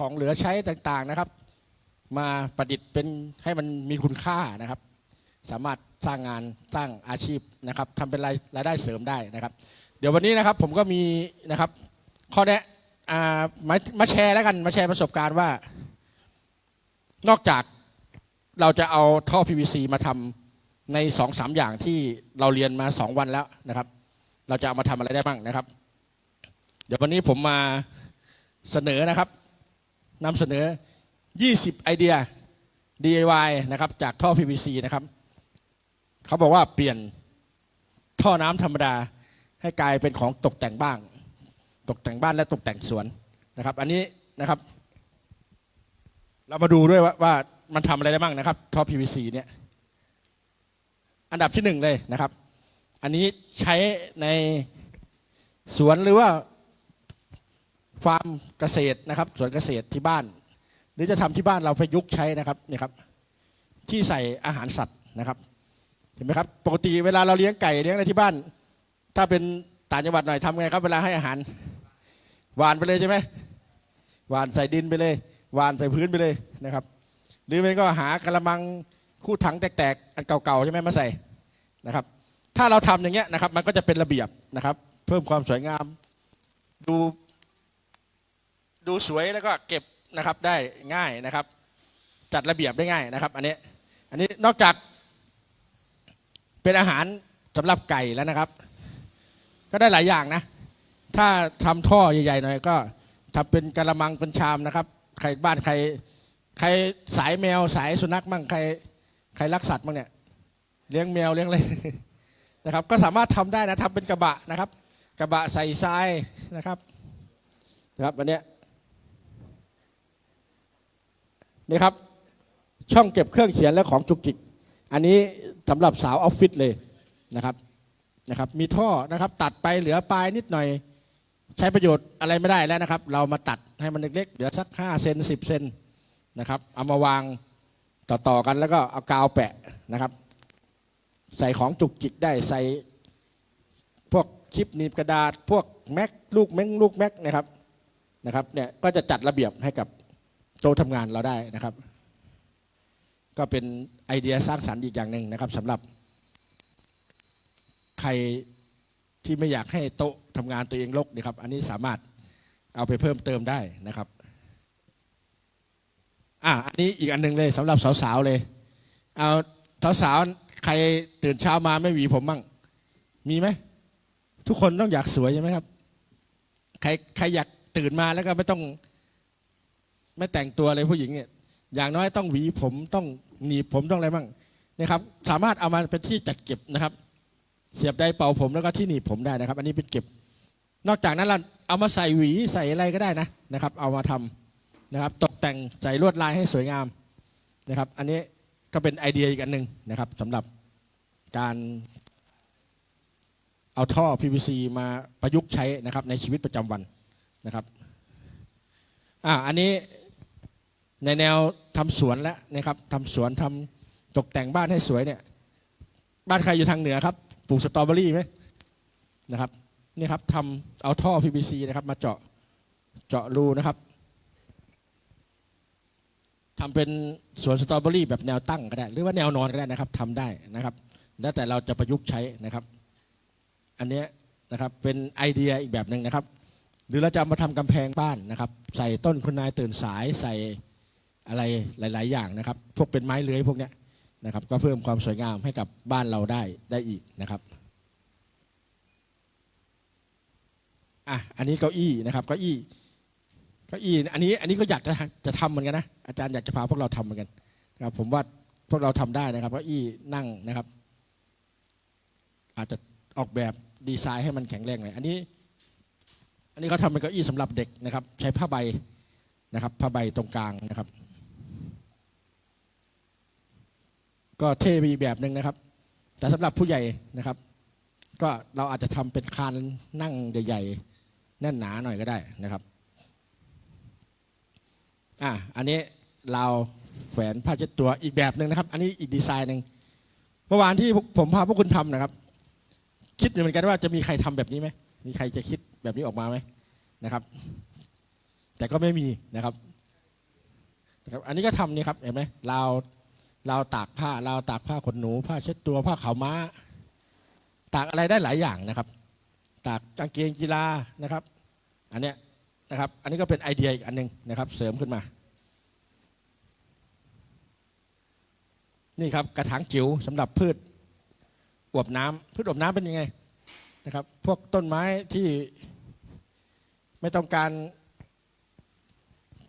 ของเหลือใช้ต่างๆนะครับ มาประดิษฐ์เป็นให้มันมีคุณค่านะครับ สามารถสร้างงานสร้างอาชีพนะครับทำเป็นรายรายได้เสริมได้นะครับ เดี๋ยววันนี้นะครับผมก็มีนะครับข้อแนะอ่ามามาแชร์แล้วกันมาแชร์ประสบการณ์ว่า นอกจากเราจะเอาท่อ PVC มาทำในสองสามอย่างที่เราเรียนมาสองวันแล้วนะครับ เราจะเอามาทำอะไรได้บ้างนะครับ เดี๋ยววันนี้ผมมาเสนอนะครับ นำเสนอ 20 ไอเดีย DIY นะครับจากท่อ PVC นะครับ เขาบอกว่าเปลี่ยนท่อน้ำธรรมดาให้กลายเป็นของตกแต่งบ้านตกแต่งบ้านและตกแต่งสวนนะครับ อันนี้นะครับ เรามาดูด้วยว่าว่ามันทำอะไรได้บ้างนะครับท่อ PVC เนี่ยอันดับที่หนึ่งเลยนะครับ อันนี้ใช้ในสวนหรือว่า ฟาร์มเกษตรนะครับสวนเกษตรที่บ้าน หรือจะทำที่บ้านเราประยุกต์ใช้นะครับนี่ครับ ที่ใส่อาหารสัตว์นะครับ เห็นไหมครับ ปกติเวลาเราเลี้ยงไก่เลี้ยงอะไรที่บ้าน ถ้าเป็นต่างจังหวัดหน่อยทำไงครับ เวลาให้อาหารหวานไปเลยใช่ไหมหวานใส่ดินไปเลยหวานใส่พื้นไปเลยนะครับ หรือไม่ก็หากระมังคู่ถังแตกๆอันเก่าๆใช่ไหมมาใส่นะครับ ถ้าเราทำอย่างเงี้ยนะครับ มันก็จะเป็นระเบียบนะครับ เพิ่มความสวยงาม ดู ดูสวยแล้วก็เก็บนะครับได้ง่ายนะครับ จัดระเบียบได้ง่ายนะครับอันนี้อันนี้นอกจากเป็นอาหารสำหรับไก่แล้วนะครับ ก็ได้หลายอย่างนะ ถ้าทำท่อใหญ่ๆหน่อยก็ทำเป็นกระมังเป็นชามนะครับ ใครบ้านใคร ใครสายแมวสายสุนัขมั่งใครใครรักสัตว์มั่งเนี่ยเลี้ยงแมวเลี้ยงอะไรนะครับ ก็สามารถทำได้นะทำเป็นกระบะนะครับ กระบะใส่ทรายนะครับนะครับอันเนี้ย นี่ครับ ช่องเก็บเครื่องเขียนและของจุกจิก อันนี้สำหรับสาวออฟฟิศเลยนะครับนะครับ มีท่อนะครับตัดไปเหลือปลายนิดหน่อย ใช้ประโยชน์อะไรไม่ได้แล้วนะครับ เรามาตัดให้มันเล็กๆเหลือสัก5เซน10เซนนะครับเอามาวางต่อๆกันแล้วก็เอากาวแปะนะครับ ใส่ของจุกจิกได้ใส่พวกคลิปหนีบกระดาษ พวกแม็กลูกแม็กลูกแม็กนะครับนะครับเนี่ยก็จะจัดระเบียบให้กับ โต๊ะทำงานเราได้นะครับ ก็เป็นไอเดียสร้างสรรค์อีกอย่างหนึ่งนะครับสำหรับใครที่ไม่อยากให้โต๊ะทำงานตัวเองรกนะครับ อันนี้สามารถเอาไปเพิ่มเติมได้นะครับอะอันนี้อีกอันหนึ่งเลยสำหรับสาวๆเลย เอาสาวๆใครตื่นเช้ามาไม่หวีผมบ้างมีไหมทุกคนต้องอยากสวยใช่ไหมครับ ใครใครอยากตื่นมาแล้วก็ไม่ต้อง ไม่แต่งตัวเลยผู้หญิงเนี่ยอย่างน้อยต้องหวีผมต้องหนีบผมต้องอะไรบ้างนะครับ สามารถเอามาเป็นที่จัดเก็บนะครับ เสียบได้เป่าผมแล้วก็ที่หนีบผมได้นะครับ อันนี้เป็นเก็บ นอกจากนั้นเราเอามาใส่หวีใส่อะไรก็ได้นะนะครับ เอามาทำนะครับ ตกแต่งใส่ลวดลายให้สวยงามนะครับ อันนี้ก็เป็นไอเดียอีกอันหนึ่งนะครับสำหรับการเอาท่อ PVC มาประยุกต์ใช้นะครับในชีวิตประจำวันนะครับ อ่า อันนี้ ในแนวทำสวนแล้วนะครับทำสวนทำตกแต่งบ้านให้สวยเนี่ย บ้านใครอยู่ทางเหนือครับปลูกสตรอเบอรี่ไหมนะครับนี่ครับทำเอาท่อ PVC นะครับ มาเจาะเจาะรูนะครับทำเป็นสวนสตรอเบอรี่แบบแนวตั้งก็ได้ หรือว่าแนวนอนก็ได้นะครับทำได้นะครับ แล้วแต่เราจะประยุกต์ใช้นะครับ อันนี้นะครับเป็นไอเดียอีกแบบหนึ่งนะครับ หรือเราจะมาทำกำแพงบ้านนะครับ ใส่ต้นคุณนายตื่นสายใส่ อะไรหลาย ๆ อย่างนะครับ พวกเป็นไม้เลื้อยพวกนี้นะครับ ก็เพิ่มความสวยงามให้กับบ้านเราได้ได้อีกนะครับอะอันนี้เก้าอี้นะครับเก้าอี้เก้าอี้อันนี้อันนี้ก็อยากจะจะทำเหมือนกันนะอาจารย์อยากจะพาพวกเราทำเหมือนกันนะครับ ผมว่าพวกเราทำได้นะครับเก้าอี้นั่งนะครับ อาจจะออกแบบดีไซน์ให้มันแข็งแรงหน่อยอันนี้ อันนี้เขาทำเป็นเก้าอี้สำหรับเด็กนะครับ ใช้ผ้าใบนะครับผ้าใบตรงกลางนะครับ ก็เท่ไปอีกแบบหนึ่งนะครับ แต่สำหรับผู้ใหญ่นะครับ ก็เราอาจจะทำเป็นคานนั่งใหญ่ๆแน่นหนาหน่อยก็ได้นะครับอะอันนี้เราแขวนผ้าเช็ดตัวอีกแบบหนึ่งนะครับ อันนี้อีกดีไซน์หนึ่งเมื่อวานที่ผมพาพวกคุณทำนะครับ คิดเหมือนกันว่าจะมีใครทำแบบนี้ไหมมีใครจะคิดแบบนี้ออกมาไหมนะครับ แต่ก็ไม่มีนะครับนะครับ อันนี้ก็ทำนี่ครับเห็นไหมเรา วราตากผ้าเราตากผ้าขนหนู ผ้าเช็ดตัวผ้าขาวม้า ตากอะไรได้หลายอย่างนะครับ ตากกางเกงกีฬานะครับ อันเนี้ยนะครับ อันนี้ก็เป็นไอเดียอีกอันหนึงนะครับ เสริมขึ้นมา นี่ครับกระถางจิ๋วสำหรับพืชอวบน้ำพืชอวบน้ำเป็นยังไงนะครับ พวกต้นไม้ที่ไม่ต้องการ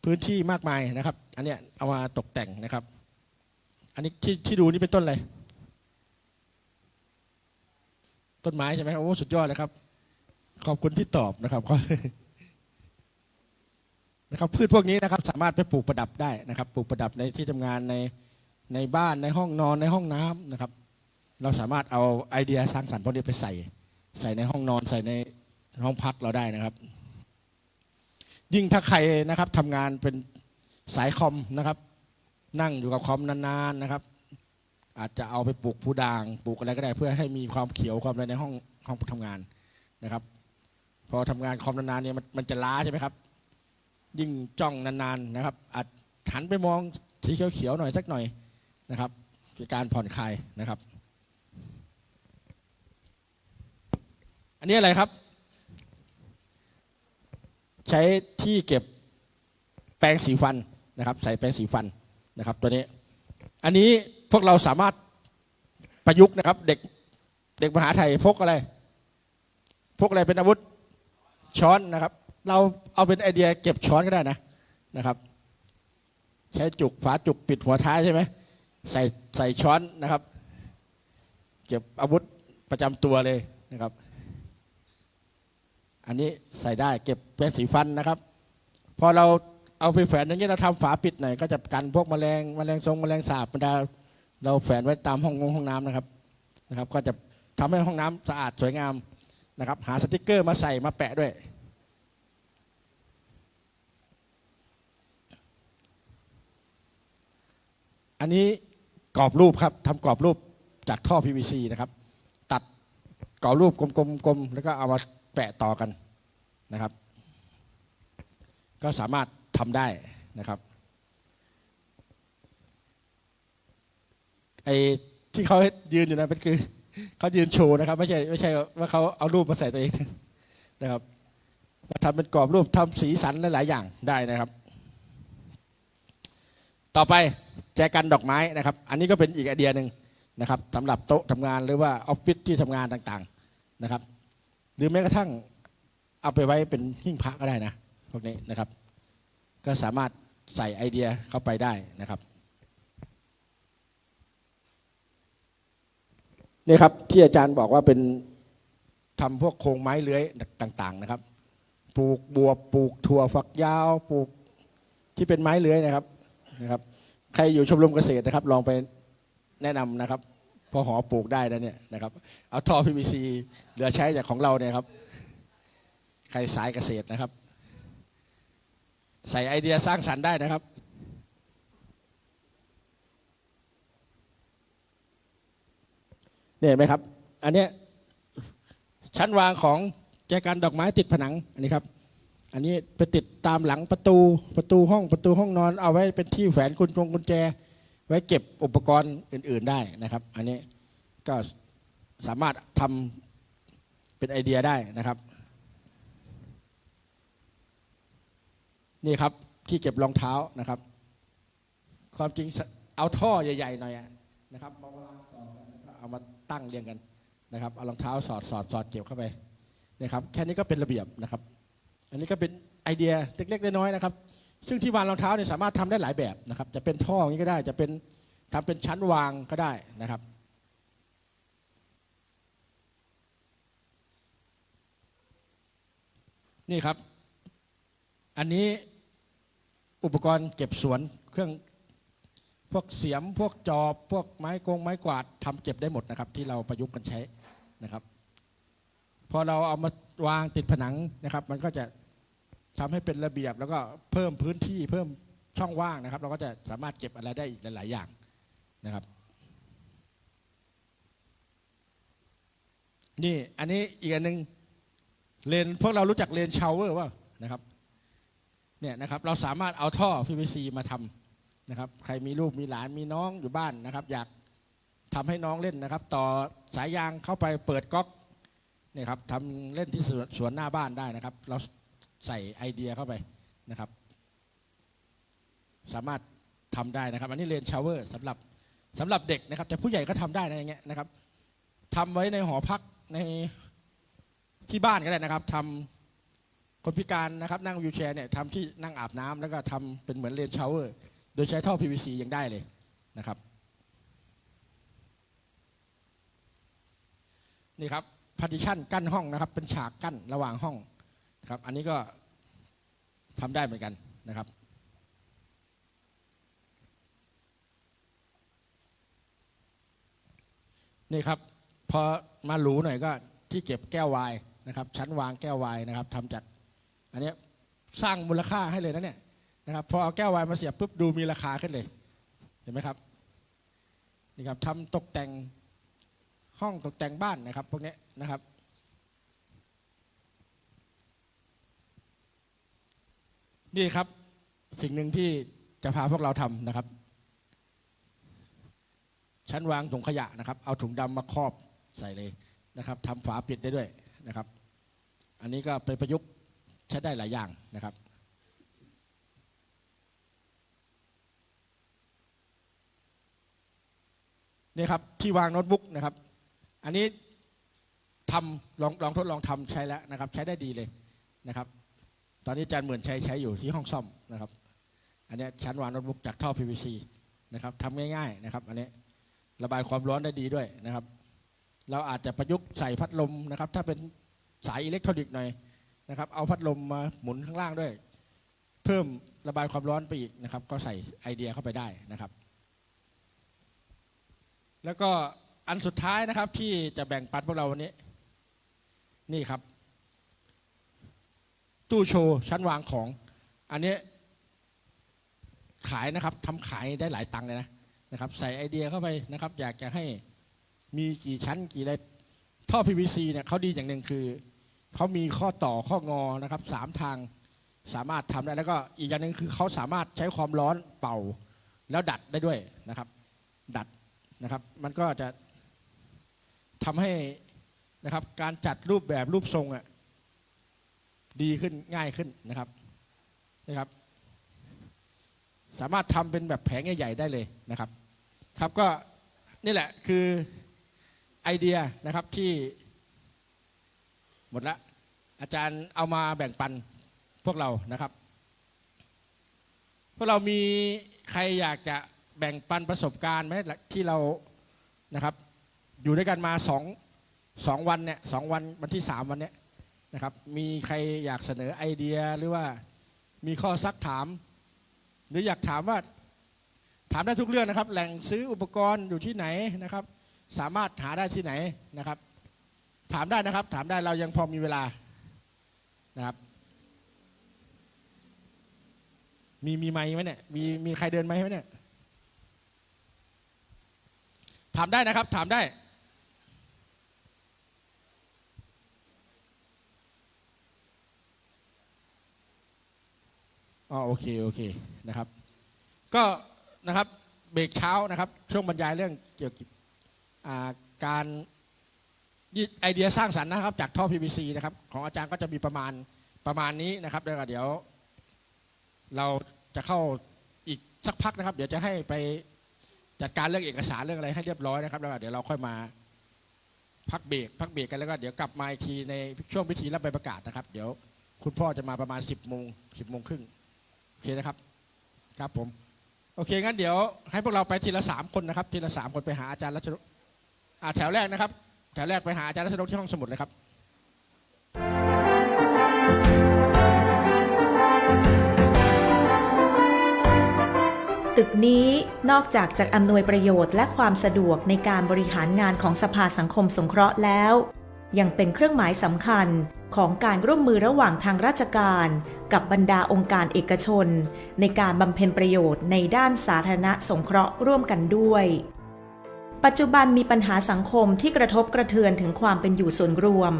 พื้นที่มากมายนะครับ อันเนี้ยเอามาตกแต่งนะครับ อันนี้ที่ที่ดูนี่เป็นต้นอะไร ต้นไม้ใช่ไหมโอ้สุดยอดเลยครับ ขอบคุณที่ตอบนะครับนะครับพืชพวกนี้นะครับ สามารถไปปลูกประดับได้นะครับ ปลูกประดับในที่ทำงานในในบ้านในห้องนอนในห้องน้ำนะครับ เราสามารถเอาไอเดียสร้างสรรค์พวกนี้ไปใส่ ใส่ในห้องนอนใส่ในห้องพักเราได้นะครับ ยิ่งถ้าใครนะครับทำงานเป็นสายคอมนะครับ นั่งอยู่กับคอมนานๆนะครับ อาจจะเอาไปปลูกผู้ด่างปลูกอะไรก็ได้เพื่อให้มีความเขียวความอะไรในห้องห้องทำงานนะครับ พอทำงานคอมนานๆเนี่ยมันมันจะล้าใช่ไหมครับ ยิ่งจ้องนานๆนะครับ อาจหันไปมองสีเขียวๆหน่อยสักหน่อยนะครับคือการผ่อนคลายนะครับ อันนี้อะไรครับ ใช้ที่เก็บแปรงสีฟันนะครับ ใส่แปรงสีฟัน นะครับตัวนี้อันนี้พวกเราสามารถประยุกต์นะครับ เด็กเด็กมหาไทยพกอะไร พกอะไรเป็นอาวุธช้อนนะครับ เราเอาเป็นไอเดียเก็บช้อนก็ได้นะนะครับ ใช้จุกฝาจุกปิดหัวท้ายใช่ไหมใส่ใส่ช้อนนะครับ เก็บอาวุธประจำตัวเลยนะครับ อันนี้ใส่ได้เก็บเป็นสีฟันนะครับ พอเรา เอาไปแฝนอย่างนี้เราทำฝาปิดหน่อยก็จะกันพวกแมลงแมลงทรงแมลงสาบบรรดาเราแฝนไว้ตามห้องงห้องน้ำนะครับนะครับ ก็จะทำให้ห้องน้ำสะอาดสวยงามนะครับ หาสติกเกอร์มาใส่มาแปะด้วยอันนี้กรอบรูปครับทำกรอบรูปจากท่อ PVC นะครับ ตัดกรอบรูปกลมๆๆแล้วก็เอามาแปะต่อกันนะครับ ก็สามารถ ทำได้นะครับไอ้ที่เขายืนอยู่นั้นเป็นคือเขายืนโชว์นะครับ ไม่ใช่ไม่ใช่ว่าเขาเอารูปมาใส่ตัวเองนะครับทำเป็นกรอบรูปทำสีสันหลาย ๆ อย่างได้นะครับ ต่อไปแจกันดอกไม้นะครับ อันนี้ก็เป็นอีกไอเดียหนึ่งนะครับสำหรับโต๊ะทำงานหรือว่าออฟฟิศที่ทำงานต่าง ๆนะครับ หรือแม้กระทั่งเอาไปไว้เป็นหิ้งพระก็ได้นะพวกนี้นะครับ ก็สามารถใส่ไอเดียเข้าไปได้นะครับนี่ครับที่อาจารย์บอกว่าเป็นทำพวกโครงไม้เลื้อยต่างๆนะครับ ปลูกบวบปลูกถั่วฝักยาวปลูกที่เป็นไม้เลื้อยนะครับนะครับ ใครอยู่ชมรมเกษตรนะครับ ลองไปแนะนำนะครับพอหอปลูกได้นะเนี่ยนะครับ เอาท่อ PVC เหลือใช้จากของเราเนี่ยครับ ใครสายเกษตรนะครับ ใส่ไอเดียสร้างสรรค์ได้นะครับเนี่ยเห็นไหมครับ อันเนี้ยชั้นวางของแจกันดอกไม้ติดผนังอันนี้ครับ อันนี้ไปติดตามหลังประตูประตูห้องประตูห้องนอน เอาไว้เป็นที่แฝนกุญจงกุญแจ ไว้เก็บอุปกรณ์อื่น ๆได้นะครับ อันนี้ก็สามารถทำเป็นไอเดียได้นะครับ นี่ครับที่เก็บรองเท้านะครับ ความจริงเอาท่อใหญ่ๆหน่อยนะครับมาวางต่อกันแล้วเอามาตั้งเรียงกันนะครับเอารองเท้าสอดสอดสอดเก็บเข้าไปนะครับแค่นี้ก็เป็นระเบียบนะครับ อันนี้ก็เป็นไอเดียเล็กๆน้อยๆนะครับ ซึ่งที่วางรองเท้าเนี่ยสามารถทำได้หลายแบบนะครับ จะเป็นท่ออย่างนี้ก็ได้ จะเป็นทำเป็นชั้นวางก็ได้นะครับนี่ครับ อันนี้ อุปกรณ์เก็บสวนเครื่องพวกเสียมพวกจอบพวกไม้กงไม้กวาดทำเก็บได้หมดนะครับ ที่เราประยุกต์กันใช้นะครับพอเราเอามาวางติดผนังนะครับ มันก็จะทำให้เป็นระเบียบ แล้วก็เพิ่มพื้นที่เพิ่มช่องว่างนะครับ เราก็จะสามารถเก็บอะไรได้อีกหลาย ๆ อย่างนะครับ นี่อันนี้อีกอันหนึ่งเลนพวกเรารู้จักเลนชาวเวอร์ว่านะครับ เนี่ยนะครับเราสามารถเอาท่อ PVC มาทำนะครับใครมีลูกมีหลานมีน้องอยู่บ้านนะครับ อยากทำให้น้องเล่นนะครับ ต่อสายยางเข้าไปเปิดก๊อกเนี่ยครับทำเล่นที่สวนสวนหน้าบ้านได้นะครับ เราใส่ไอเดียเข้าไปนะครับ สามารถทำได้นะครับ อันนี้เลนชาวเวอร์สำหรับสำหรับเด็กนะครับ แต่ผู้ใหญ่ก็ทำได้นะอย่างเงี้ยนะครับทำไว้ในหอพักในที่บ้านก็ได้นะครับทำ คนพิการนะครับนั่งวิวแชร์เนี่ยทำที่นั่งอาบน้ำแล้วก็ทำเป็นเหมือนเลนชาวเวอร์โดยใช้ท่อ PVC ยังได้เลยนะครับ นี่ครับพาร์ติชันกั้นห้องนะครับ เป็นฉากกั้นระหว่างห้องครับ อันนี้ก็ทำได้เหมือนกันนะครับนี่ครับพอมาหรูหน่อยก็ที่เก็บแก้ววายนะครับ ชั้นวางแก้ววายนะครับทำจาก อันนี้สร้างมูลค่าให้เลยนะเนี่ยนะครับพอเอาแก้ววายมาเสียบปุ๊บดูมีราคาขึ้นเลย เห็นไหมครับนี่ครับทำตกแต่งห้องตกแต่งบ้านนะครับพวกนี้นะครับนี่ครับสิ่งหนึ่งที่จะพาพวกเราทำนะครับ ชั้นวางถุงขยะนะครับ เอาถุงดำมาครอบใส่เลยนะครับทำฝาปิดได้ด้วยนะครับ อันนี้ก็ไปประยุกต์ ใช้ได้หลายอย่างนะครับนี่ครับที่วางโน้ตบุ๊กนะครับ อันนี้ทำลองลองทดลองทำใช้แล้วนะครับ ใช้ได้ดีเลยนะครับ ตอนนี้จารย์เหมือนใช้ใช้อยู่ที่ห้องซ่อมนะครับ อันนี้ชั้นวางโน้ตบุ๊กจากท่อ PVC นะครับทำง่ายๆนะครับ อันนี้ระบายความร้อนได้ดีด้วยนะครับ เราอาจจะประยุกต์ใส่พัดลมนะครับ ถ้าเป็นสายอิเล็กทรอนิกส์หน่อย นะครับ เอาพัดลมมาหมุนข้างล่างด้วย เพิ่มระบายความร้อนไปอีกนะครับ ก็ใส่ไอเดียเข้าไปได้นะครับ แล้วก็อันสุดท้ายนะครับที่จะแบ่งปันพวกเราวันนี้ นี่ครับ ตู้โชว์ชั้นวางของ อันนี้ขายนะครับทำขายได้หลายตังค์เลยนะนะครับ ใส่ไอเดียเข้าไปนะครับ อยากจะให้มีกี่ชั้นกี่อะไรท่อ PVC เนี่ยเขาดีอย่างหนึ่งคือ เขามีข้อต่อข้องอนะครับสามทางสามารถทำได้แล้วก็อีกอย่างหนึ่งคือเขาสามารถใช้ความร้อนเป่า แล้วดัดได้ด้วยนะครับ ดัดนะครับ มันก็จะทำให้นะครับ การจัดรูปแบบรูปทรงอะดีขึ้นง่ายขึ้นนะครับนะครับ สามารถทำเป็นแบบแผงใหญ่ๆได้เลยนะครับ ครับก็นี่แหละคือไอเดียนะครับที่ หมดละอาจารย์เอามาแบ่งปันพวกเรานะครับ พวกเรามีใครอยากจะแบ่งปันประสบการณ์ไหมที่เรานะครับ อยู่ด้วยกันมาสองสองวันเนี่ยสองวันวันที่สามวันเนี้ยนะครับ มีใครอยากเสนอไอเดียหรือว่ามีข้อซักถาม หรืออยากถามว่าถามได้ทุกเรื่องนะครับ แหล่งซื้ออุปกรณ์อยู่ที่ไหนนะครับ สามารถหาได้ที่ไหนนะครับ ถามได้นะครับ ถามได้เรายังพอมีเวลานะครับ มีมีไม้ไหมเนี่ยมีมีใครเดินไหมไหมเนี่ยถามได้นะครับ ถามได้อ๋อโอเคโอเคนะครับ ก็นะครับเบรกเช้านะครับ ช่วงบรรยายเรื่องเกี่ยวกับการ ไอเดียสร้างสรรค์นะครับ จากท่อ PVC นะครับ ของอาจารย์ก็จะมีประมาณประมาณนี้นะครับแล้วก็เดี๋ยว เราจะเข้าอีกสักพักนะครับ เดี๋ยวจะให้ไปจัดการเรื่องเอกสารเรื่องอะไรให้เรียบร้อยนะครับ แล้วก็เดี๋ยวเราค่อยมาพักเบรกพักเบรกกันแล้วก็เดี๋ยวกลับมาอีกทีในช่วงพิธีรับใบประกาศนะครับ เดี๋ยวคุณพ่อจะมาประมาณ 10บโมงสิบโมงครึ่งโอเคนะครับครับผม โอเคงั้นเดี๋ยวให้พวกเราไปทีละสามคนนะครับ ทีละสามคนไปหาอาจารย์รัชนกอ่าแถวแรกนะครับ แถวแรกไปหาอาจารย์รัชนกที่ห้องสมุดเลยครับ ตึกนี้นอกจากจะอำนวยประโยชน์และความสะดวกในการบริหารงานของสภาสังคมสงเคราะห์แล้ว ยังเป็นเครื่องหมายสำคัญของการร่วมมือระหว่างทางราชการ กับบรรดาองค์การเอกชน ในการบำเพ็ญประโยชน์ในด้านสาธารณสงเคราะห์ร่วมกันด้วย ปัจจุบันมีปัญหาสังคมที่กระทบกระเทือนถึงความเป็นอยู่ส่วนรวม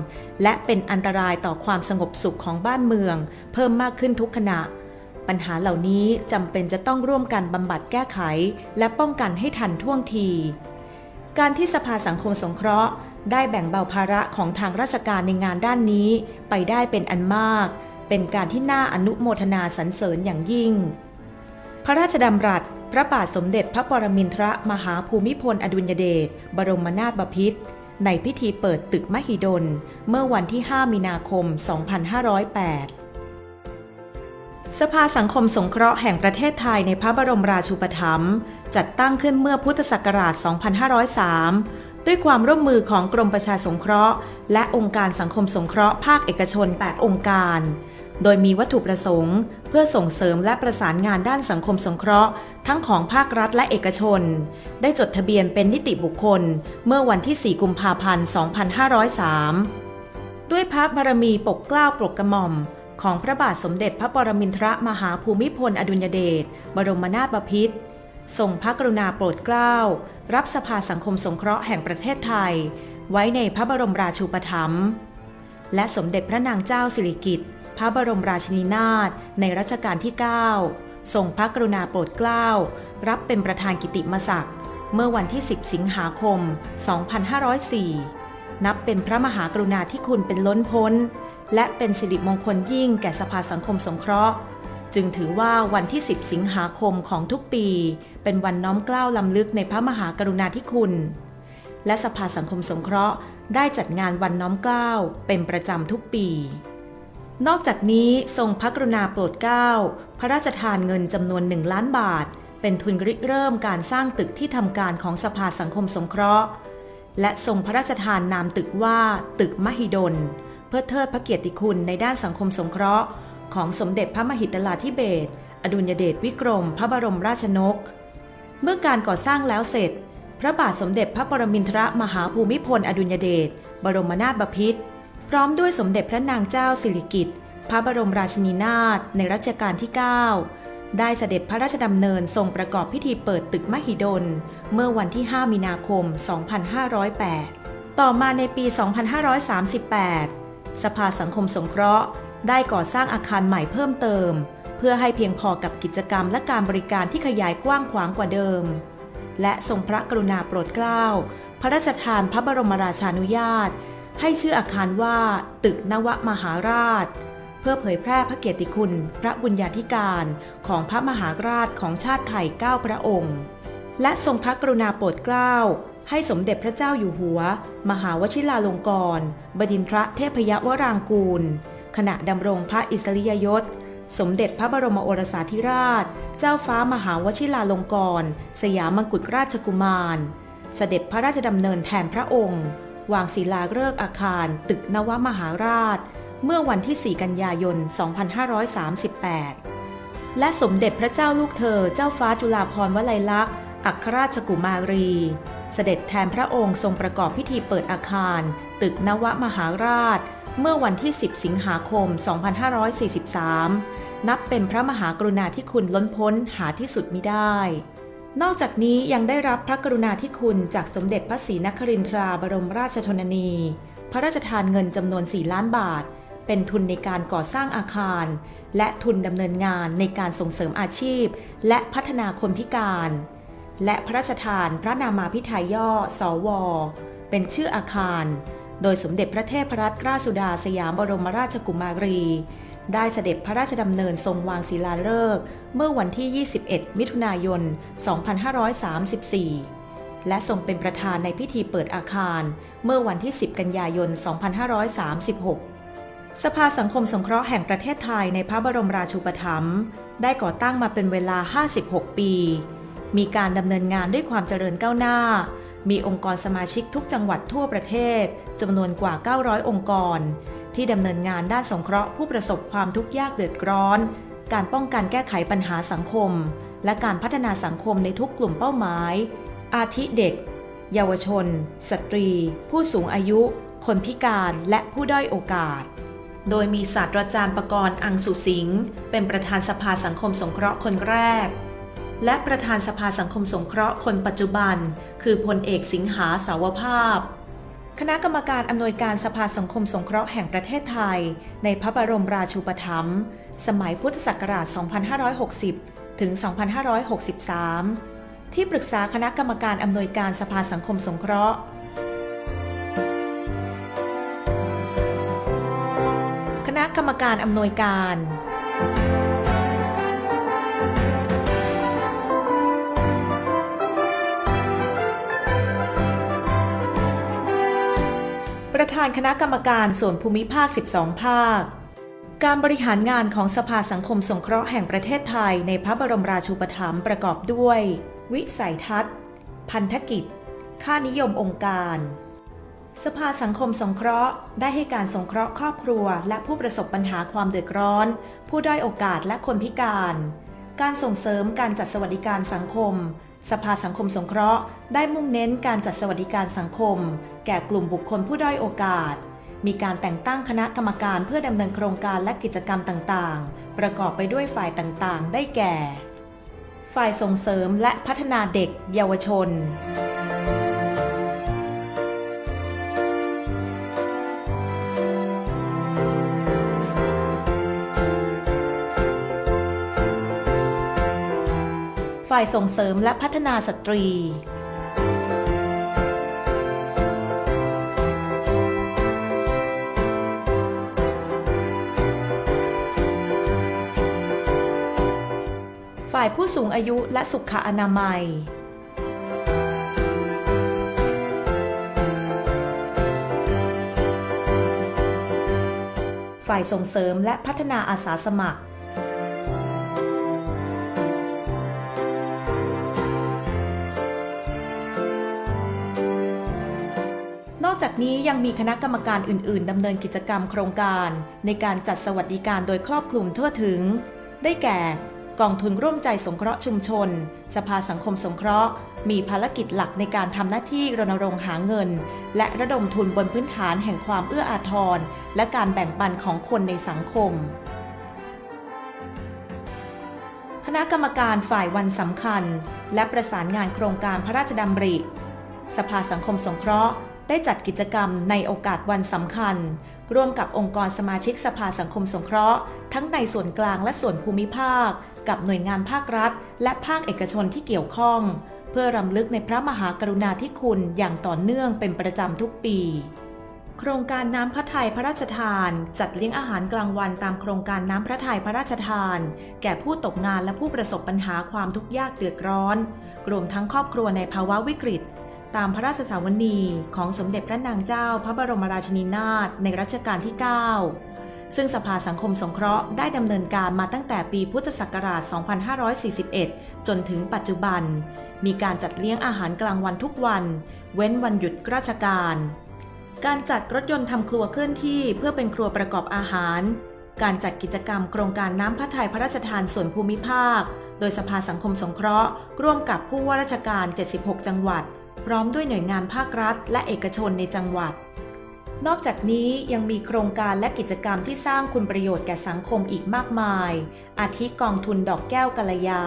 และเป็นอันตรายต่อความสงบสุขของบ้านเมือง เพิ่มมากขึ้นทุกขณะ ปัญหาเหล่านี้จำเป็นจะต้องร่วมกันบำบัดแก้ไข และป้องกันให้ทันท่วงที การที่สภาสังคมสงเคราะห์ ได้แบ่งเบาภาระของทางราชการในงานด้านนี้ ไปได้เป็นอันมาก เป็นการที่น่าอนุโมทนาสรรเสริญอย่างยิ่ง พระราชดำรัส พระบาทสมเด็จพระปรมินทรมหาภูมิพลอดุลยเดชบรมนาถบพิตรในพิธีเปิดตึกมหิดล เมื่อวันที่ 5 มีนาคม 2508 สภาสังคมสงเคราะห์แห่งประเทศไทยในพระบรมราชูปถัมภ์จัดตั้งขึ้นเมื่อพุทธศักราช 2503 ด้วยความร่วมมือของกรมประชาสงเคราะห์ และองค์การสังคมสงเคราะห์ภาคเอกชน 8 องค์การ โดยมีวัตถุประสงค์ เพื่อส่งเสริมและประสานงานด้านสังคมสงเคราะห์ ทั้งของภาครัฐและเอกชน ได้จดทะเบียนเป็นนิติบุคคล เมื่อวันที่ 4 กุมภาพันธ์ 2503 ด้วยพระบารมีปกเกล้าปลกกระหม่อม ของพระบาทสมเด็จพระปรมินทรมหาภูมิพลอดุลยเดชบรมนาถบพิตรทรงพระกรุณาโปรดเกล้า รับสภาสังคมสงเคราะห์แห่งประเทศไทย ไว้ในพระบรมราชูปถัมภ์และสมเด็จพระนางเจ้าสิริกิติ์ พระบรมราชินีนาถในรัชกาลที่ 9 ทรงพระกรุณาโปรดเกล้า รับเป็นประธานกิติมศักดิ์เมื่อวันที่ 10 สิงหาคม 2504 นับเป็นพระมหากรุณาธิคุณเป็นล้นพ้น และเป็นสิริมงคลยิ่งแก่สภาสังคมสงเคราะห์ จึงถือว่าวันที่ 10 สิงหาคมของทุกปี เป็นวันน้อมเกล้าลำลึกในพระมหากรุณาธิคุณ และสภาสังคมสงเคราะห์ได้จัดงานวันน้อมเกล้าเป็นประจำทุกปี นอกจากนี้ทรงพระกรุณาโปรดเกล้าพระราชทานเงินจำนวน1ล้านบาท เป็นทุนริเริ่มการสร้างตึกที่ทำการของสภาสังคมสงเคราะห์ และทรงพระราชทานนามตึกว่าตึกมหิดล เพื่อเทิดพระเกียรติคุณในด้านสังคมสงเคราะห์ ของสมเด็จพระมหิดลาธิเบศอดุลยเดชวิกรม พระบรมราชนก เมื่อการก่อสร้างแล้วเสร็จ พระบาทสมเด็จพระปรมินทรมหาภูมิพล อดุลยเดชบรมนาถบพิตร พร้อมด้วยสมเด็จพระนางเจ้าสิริกิติ์พระบรมราชินีนาถในรัชกาลที่ 9 ได้เสด็จพระราชดำเนินทรงประกอบพิธีเปิดตึกมหิดล เมื่อวันที่ 5 มีนาคม 2508 ต่อมาในปี 2538 สภาสังคมสงเคราะห์ ได้ก่อสร้างอาคารใหม่เพิ่มเติม เพื่อให้เพียงพอกับกิจกรรมและการบริการที่ขยายกว้างขวางกว่าเดิม และทรงพระกรุณาโปรดเกล้า พระราชทานพระบรมราชานุญาต ให้ชื่ออาคารว่า ตึกนวมหาราช เพื่อเผยแพร่พระเกียรติคุณ พระบุญญาธิการของพระมหาราชของชาติไทย 9 พระองค์ และทรงพระกรุณาโปรดเกล้า ให้สมเด็จพระเจ้าอยู่หัว มหาวชิราลงกรณบดินทรเทพยวรางกูล ขณะดำรงพระอิสริยยศสมเด็จพระบรมโอรสาธิราช เจ้าฟ้ามหาวชิราลงกรณสยามกุฎราชกุมาร เสด็จพระราชดำเนินแทนพระองค์ วางศิลาฤกษ์อาคาร ตึกนวมหาราช เมื่อวันที่ 4 กันยายน 2538 และสมเด็จพระเจ้าลูกเธอเจ้าฟ้าจุฬาภรณ์วลัยลักษณ์ อัครราชกุมารี เสด็จแทนพระองค์ทรงประกอบพิธีเปิดอาคาร ตึกนวมหาราช เมื่อวันที่ 10 สิงหาคม 2543 นับเป็นพระมหากรุณาธิคุณล้นพ้นหาที่สุดมิได้ นอกจากนี้ยังได้รับพระกรุณาธิคุณจากสมเด็จพระศรีนครินทราบรมราชชนนี พระราชทานเงินจำนวน 4 ล้านบาท เป็นทุนในการก่อสร้างอาคาร และทุนดำเนินงานในการส่งเสริมอาชีพ และพัฒนาคนพิการ และพระราชทานพระนามาพิไทยย่อ สว เป็นชื่ออาคาร โดยสมเด็จพระเทพรัตนราชสุดาสยามบรมราชกุมารี ได้เสด็จพระราชดำเนินทรงวางศิลาฤกษ์เมื่อวันที่ 21 มิถุนายน 2534 และทรงเป็นประธานในพิธีเปิดอาคาร เมื่อวันที่ 10 กันยายน 2536 สภาสังคมสงเคราะห์แห่งประเทศไทยในพระบรมราชูปถัมภ์ได้ก่อตั้งมาเป็นเวลา 56 ปี มีการดำเนินงานด้วยความเจริญก้าวหน้า มีองค์กรสมาชิกทุกจังหวัดทั่วประเทศจำนวนกว่า 900 องค์กร ที่ดำเนินงานด้านสงเคราะห์ผู้ประสบความทุกข์ยากเดือดร้อน การป้องกันแก้ไขปัญหาสังคม และการพัฒนาสังคมในทุกกลุ่มเป้าหมาย อาทิเด็ก เยาวชน สตรี ผู้สูงอายุ คนพิการและผู้ด้อยโอกาส โดยมีศาสตราจารย์ประกรณ์อังสุสิงห์เป็นประธานสภาสังคมสงเคราะห์คนแรก และประธานสภาสังคมสงเคราะห์คนปัจจุบัน คือพลเอกสิงหาสาวภาพ คณะกรรมการอำนวยการสภาสังคมสงเคราะห์แห่งประเทศไทย ในพระบรมราชูปถัมภ์สมัยพุทธศักราช 2560 ถึง 2563 ที่ปรึกษาคณะกรรมการอำนวยการสภาสังคมสงเคราะห์ คณะกรรมการอำนวยการ ประธานคณะกรรมการส่วนภูมิภาค 12 ภาค การบริหารงานของสภาสังคมสงเคราะห์แห่งประเทศไทยในพระบรมราชูปถัมภ์ประกอบด้วย วิสัยทัศน์ พันธกิจ ค่านิยมองค์การ สภาสังคมสงเคราะห์ได้ให้การสงเคราะห์ครอบครัว และผู้ประสบปัญหาความเดือดร้อน ผู้ด้อยโอกาสและคนพิการ การส่งเสริมการจัดสวัสดิการสังคม สภาสังคมสงเคราะห์ได้มุ่งเน้นการจัดสวัสดิการสังคม แก่กลุ่มบุคคลผู้ด้อยโอกาส มีการแต่งตั้งคณะกรรมการเพื่อดำเนินโครงการและกิจกรรมต่างๆ ประกอบไปด้วยฝ่ายต่างๆ ได้แก่ ฝ่ายส่งเสริมและพัฒนาเด็กเยาวชน ฝ่ายส่งเสริมและพัฒนาสตรี ฝ่ายผู้สูงอายุและสุขอนามัยฝ่ายส่งเสริมและพัฒนาอาสาสมัคร จากนี้ยังมีคณะกรรมการอื่น ๆดำเนินกิจกรรมโครงการ ในการจัดสวัสดิการโดยครอบคลุมทั่วถึง ได้แก่ กองทุนร่วมใจสงเคราะห์ชุมชน สภาสังคมสงเคราะห์ มีภารกิจหลักในการทำหน้าที่รณรงค์หาเงิน และระดมทุนบนพื้นฐานแห่งความเอื้ออาทร และการแบ่งปันของคนในสังคมคณะกรรมการฝ่ายวันสำคัญ และประสานงานโครงการพระราชดำริ สภาสังคมสงเคราะห์ ได้จัดกิจกรรมในโอกาสวันสำคัญ ร่วมกับองค์กรสมาชิกสภาสังคมสงเคราะห์ ทั้งในส่วนกลางและส่วนภูมิภาค กับหน่วยงานภาครัฐ และภาคเอกชนที่เกี่ยวข้อง เพื่อรำลึกในพระมหากรุณาธิคุณอย่างต่อเนื่องเป็นประจำทุกปีโครงการน้ำพระทัยพระราชทาน จัดเลี้ยงอาหารกลางวันตามโครงการน้ำพระทัยพระราชทาน แก่ผู้ตกงานและผู้ประสบปัญหาความทุกข์ยากเดือดร้อนรวมทั้งครอบครัวในภาวะวิกฤต ตามพระราชสาวนีของสมเด็จพระนางเจ้าพระบรมราชินีนาถในรัชกาลที่ 9 ซึ่งสภาสังคมสงเคราะห์ได้ดำเนินการมาตั้งแต่ปีพุทธศักราช 2541 จนถึงปัจจุบัน มีการจัดเลี้ยงอาหารกลางวันทุกวัน เว้นวันหยุดราชการ การจัดรถยนต์ทำครัวเคลื่อนที่เพื่อเป็นครัวประกอบอาหาร การจัดกิจกรรมโครงการน้ำพระทัยพระราชทานส่วนภูมิภาค โดยสภาสังคมสงเคราะห์ ร่วมกับผู้ว่าราชการ 76 จังหวัด พร้อมด้วยหน่วยงานภาครัฐ และเอกชนในจังหวัด นอกจากนี้ยังมีโครงการและกิจกรรมที่สร้างคุณประโยชน์แก่สังคมอีกมากมาย อาทิกองทุนดอกแก้วกัลยา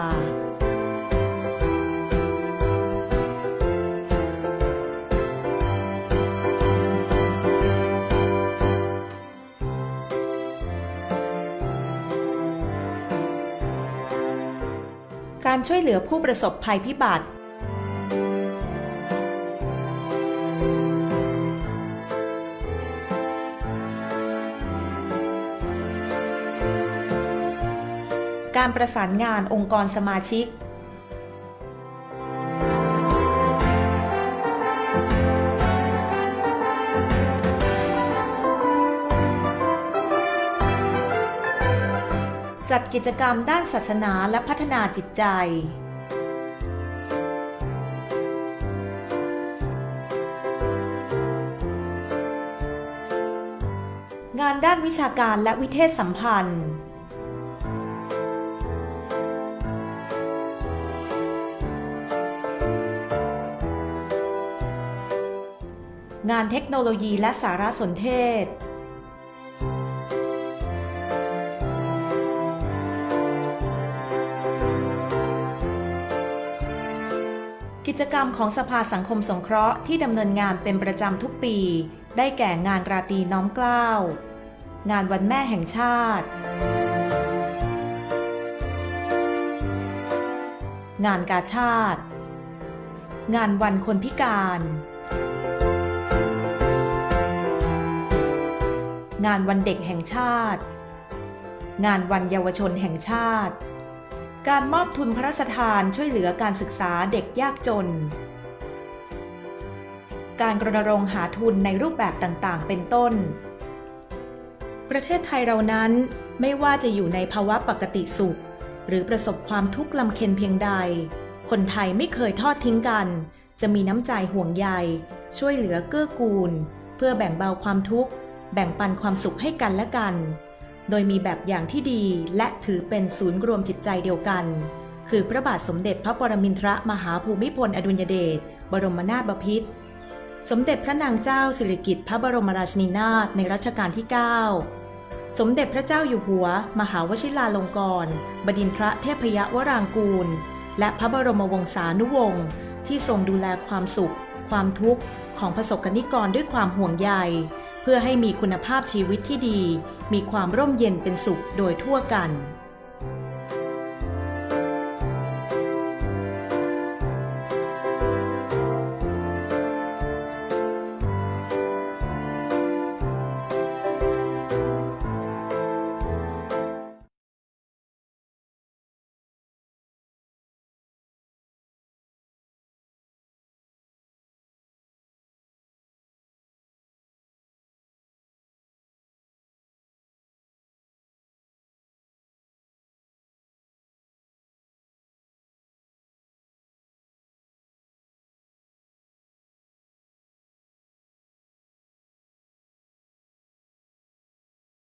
การช่วยเหลือผู้ประสบภัยพิบัติ การประสานงานองค์กรสมาชิก จัดกิจกรรมด้านศาสนาและพัฒนาจิตใจงานด้านวิชาการและวิเทศสัมพันธ์ งานเทคโนโลยีและสารสนเทศ กิจกรรมของสภาสังคมสงเคราะห์ที่ดำเนินงานเป็นประจำทุกปี ได้แก่งานราตรีน้อมเกล้า งานวันแม่แห่งชาติ งานกาชาติ งานวันคนพิการ งานวันเด็กแห่งชาติ งานวันเยาวชนแห่งชาติ การมอบทุนพระราชทานช่วยเหลือการศึกษาเด็กยากจน การรณรงค์หาทุนในรูปแบบต่างๆ เป็นต้น ประเทศไทยเรานั้นไม่ว่าจะอยู่ในภาวะปกติสุข หรือประสบความทุกข์ลำเค็ญเพียงใด คนไทยไม่เคยทอดทิ้งกัน จะมีน้ำใจห่วงใยช่วยเหลือเกื้อกูล เพื่อแบ่งเบาความทุกข์ แบ่งปันความสุขให้กันและกัน โดยมีแบบอย่างที่ดีและถือเป็นศูนย์รวมจิตใจเดียวกัน คือพระบาทสมเด็จพระปรมินทรมหาภูมิพลอดุลยเดชบรมนาถบพิตรสมเด็จพระนางเจ้าสิริกิติ์พระบรมราชินีนาถในรัชกาลที่ 9 สมเด็จพระเจ้าอยู่หัว มหาวชิราลงกรณบดินทรเทพยวรางกูล และพระบรมวงศานุวงศ์ที่ทรงดูแลความสุข ความทุกข์ของประสบกนิกรด้วยความห่วงใย เพื่อให้มีคุณภาพชีวิตที่ดี มีความร่มเย็นเป็นสุขโดยทั่วกัน